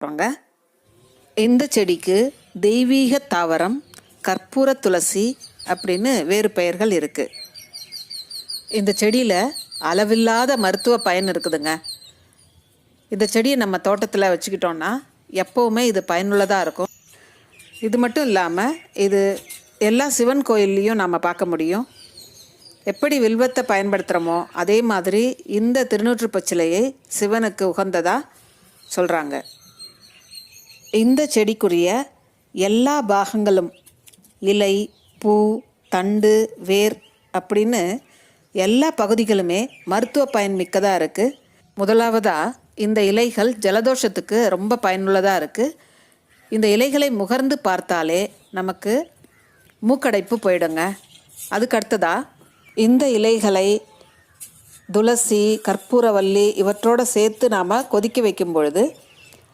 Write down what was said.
போகிறோங்க இந்த செடிக்கு தெய்வீக தாவரம் கற்பூர துளசி அப்படின்னு வேறு பெயர்கள் இருக்குது இந்த செடியில் அளவில்லாத மருத்துவ பயன் இருக்குதுங்க. இந்த செடியை நம்ம தோட்டத்தில் வச்சுக்கிட்டோன்னா எப்போவுமே இது பயனுள்ளதாக இருக்கும். இது மட்டும் இல்லாமல் இது எல்லா சிவன் கோயில்லையும் நாம் பார்க்க முடியும். எப்படி வில்வத்தை பயன்படுத்துகிறோமோ அதே மாதிரி இந்த திருநூற்று பச்சிலையை சிவனுக்கு உகந்ததாக சொல்கிறாங்க இந்த செடிக்குரிய எல்லா பாகங்களும் இலை பூ தண்டு வேர் அப்படின்னு எல்லா பகுதிகளுமே மருத்துவ பயன் மிக்கதாக இருக்குது முதலாவதாக இந்த இலைகள் ஜலதோஷத்துக்கு ரொம்ப பயனுள்ளதாக இருக்குது இந்த இலைகளை முகர்ந்து பார்த்தாலே நமக்கு மூக்கடைப்பு போயிடுங்க. அதுக்கு அடுத்ததாக இந்த இலைகளை துளசி கற்பூரவல்லி இவற்றோடு சேர்த்து நாம் கொதிக்க வைக்கும் பொழுது